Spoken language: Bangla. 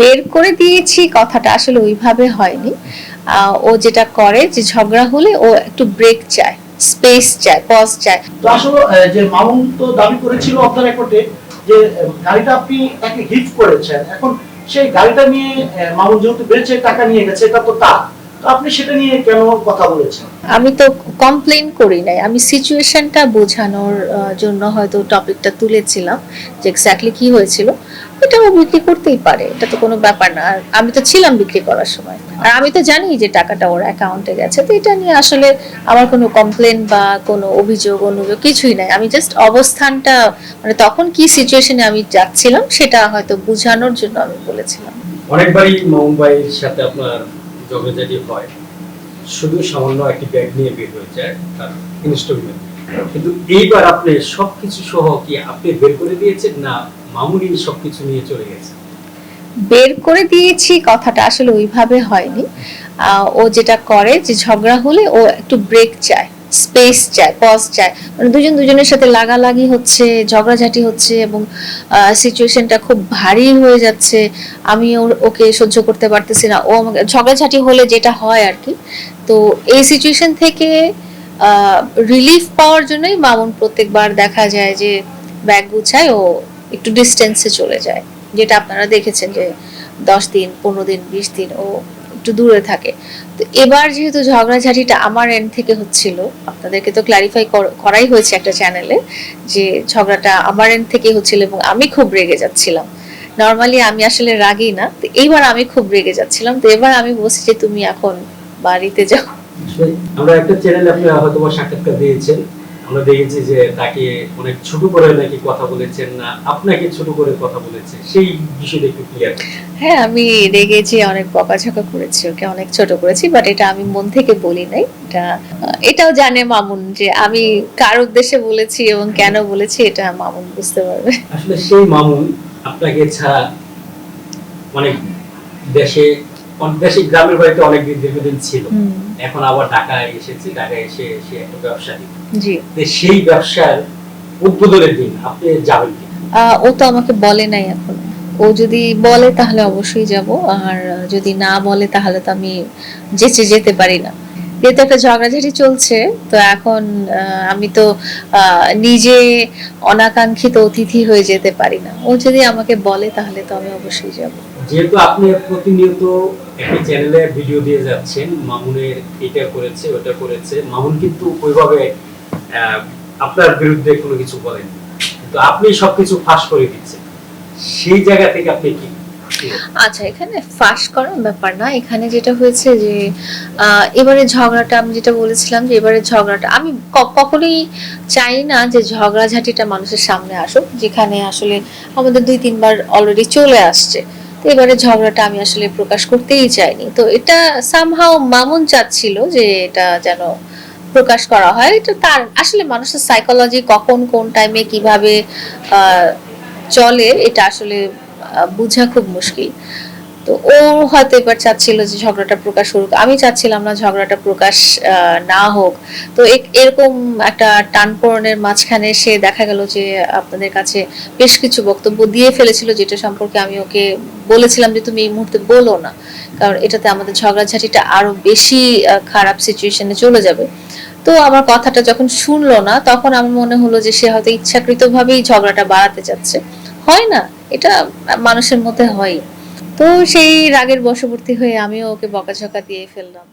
বের করে দিয়েছি কথাটা আসলে ওইভাবে হয়নি। ও যেটা করে যে ঝগড়া হলে ও একটু ব্রেক চায় স্পেস চায় পজ চায়। তো আসলে যে মামুন তো দাবি করেছিল দ্য রেকর্ডে যে গাড়িটা আপনি তাকে গিফট করেছেন। এখন সেই গাড়িটা নিয়ে মামুন যেহেতু বেঁচে টাকা নিয়ে গেছে এটা তো তার। আপনি সেটা নিয়ে কেন কথা বলেছেন? আমি তো কমপ্লেন করি নাই। আমি সিচুয়েশনটা বোঝানোর জন্য হয়তো টপিকটা তুলেছিলাম যে এক্স্যাক্টলি কি হয়েছিল। এটা ও বিক্রি করতেই পারে, এটা তো কোনো ব্যাপার না। আর আমি তো ছিলাম বিক্রি করার সময়। আর আমি তো জানি যে টাকাটা ওর অ্যাকাউন্টে গেছে, তো এটা নিয়ে আসলে আমার কোনো কমপ্লেন বা কোনো অভিযোগ, অনুযোগ কিছুই নাই। আমি জাস্ট অবস্থানটা মানে তখন কি সিচুয়েশনে আমি যাচ্ছিলাম সেটা হয়তো বোঝানোর জন্য আমি বলেছিলাম। অনেকবারই মামুন ভাইয়ের সাথে আপনার ঝগড়াঝাটি হয়। শুধু সামান্য একটি ব্যাগ নিয়ে বের হয়ে যায়, তার ইনস্টলমেন্ট কিন্তু এইবার আপনি সবকিছু সহ কি আপনি বের করে দিয়েছেন না মামুনি সবকিছু নিয়ে চলে গেছে। বের করে দিয়েছি, কথাটা আসলে ওইভাবে হয়নি। ও যেটা করে যে ঝগড়া হলে ও একটু ব্রেক চায় স্পেস চায় পজ চায়। মানে দুজন দুজনের সাথে লাগালাগি হচ্ছে, ঝগড়াঝাটি হচ্ছে এবং সিচুয়েশনটা খুব ভারী হয়ে যাচ্ছে। আমি ওর- ওকে সহ্য করতে পারতেছি না। ও আমাকে, ঝগড়াঝাটি হলে যেটা হয় আর কি। তো এই সিচুয়েশন থেকে রিলিফ পাওয়ার জন্যই মামুন প্রত্যেকবার দেখা যায় যে ব্যাগ গুছায় ও একটু ডিস্টেন্সে চলে যায়। যেটা আপনারা দেখেছেন যে দশ দিন, পনেরো দিন, বিশ দিন ও একটু দূরে থাকে। তো এবার যেহেতু ঝগড়াঝাটিটা আমার এন্ড থেকে হচ্ছিল, আপনাদেরকে তো ক্লারিফাই করাই হয়েছে একটা চ্যানেলে যে ঝগড়াটা আমার এন্ড থেকে হচ্ছিল এবং আমি খুব রেগে যাচ্ছিলাম। নর্মালি আমি আসলে রাগি না, তো এইবার আমি খুব রেগে যাচ্ছিলাম। তো এবার আমি বলছি যে, তুমি এখন বাড়িতে যাও। আমরা একটা চ্যানেলে আপনি হয়তো সাক্ষাৎকার দিয়েছেন। আমরা দেখেছি যে তাকে অনেক ছোট করে নাকি কথা বলেছেন না আপনাকে ছোট করে কথা বলেছে সেই বিষয়টা একটু ক্লিয়ার হ্যাঁ আমি রেগেছি অনেক বকাঝকা করেছি ওকে অনেক ছোট করেছি বাট এটা আমি মন থেকে বলি নাই। এটা এটাও জানে মামুন যে আমি কার উদ্দেশ্যে বলেছি এবং কেন বলেছি এটা মামুন বুঝতে পারবে। আসলে সেই মামুন আপনাকে ছাড়া অনেক দেশে দেশে গ্রামের বাড়িতে অনেক দীর্ঘদিন ছিল। এখন আবার ঢাকায় এসেছে ঢাকায় এসে সে একটা ব্যবসায়ী সেই ব্যবসার উদ্বোধনের দিন আপনি যাবেন ও তো আমাকে বলে নাই এখন। ও যদি বলে তাহলে অবশ্যই যাব আর যদি না বলে তাহলে তো আমি যেচে যেতে পারি না। যেহেতু একটা ঝগড়াঝাটি চলছে। তো এখন আমি তো নিজে অনাকাঙ্ক্ষিত অতিথি হয়ে যেতে পারি না। ও যদি আমাকে বলে, তাহলে তো আমি অবশ্যই যাব। যেহেতু আপনি প্রতিনিয়ত একটি চ্যানেলে ভিডিও দিয়ে যাচ্ছেন, মামুনের এটা করেছে, ওটা করেছে, মামুন কিন্তু ওইভাবে আপনার বিরুদ্ধে কোনো কিছু বলেন। কিন্তু আপনি সবকিছু ফাঁস করে দিচ্ছেন। সেই জায়গা থেকে আপনি কি আচ্ছা এখানে ফাঁস করার ব্যাপার না। এখানে যেটা হয়েছে যে এবারে ঝগড়াটা আমি যেটা বলেছিলাম যে, এবারে ঝগড়াটা, আমি কখনোই চাই না যে ঝগড়াঝাটিটা মানুষের সামনে আসুক, যেখানে আসলে আমাদের দুই তিনবার অলরেডি চলে আসছে। এবারে ঝগড়াটা আমি আসলে প্রকাশ করতেই চাইনি। তো এটা সামহাও মামুন চাচ্ছিল যে এটা যেন প্রকাশ করা হয়। এটা তার, আসলে মানুষের সাইকোলজি কখন কোন টাইমে কীভাবে চলে, এটা আসলে বোঝা খুব মুশকিল। তো ও হয়তো এবার চাচ্ছিল যে ঝগড়াটা প্রকাশ হোক আমি চাচ্ছিলাম না ঝগড়াটা প্রকাশ না হোক। তো এরকম একটা টানপোড়নের মাঝখানে সে দেখা গেল যে আপনাদের কাছে বেশ কিছু বক্তব্য দিয়ে ফেলেছিল, যেটা সম্পর্কে আমি ওকে বলেছিলাম যে তুমি এই মুহূর্তে বলো না। কারণ এটাতে আমাদের ঝগড়াঝাটিটা আরও বেশি খারাপ সিচুয়েশনে চলে যাবে। তো আমার কথাটা যখন শুনলো না, তখন আমার মনে হলো যে সে হয়তো ইচ্ছাকৃতভাবেই ঝগড়াটা বাড়াতে যাচ্ছে হয় না? এটা মানুষের মধ্যে হয়। তো সেই রাগের বশবর্তী হয়ে আমিও ওকে বকাঝকা দিয়ে ফেললাম।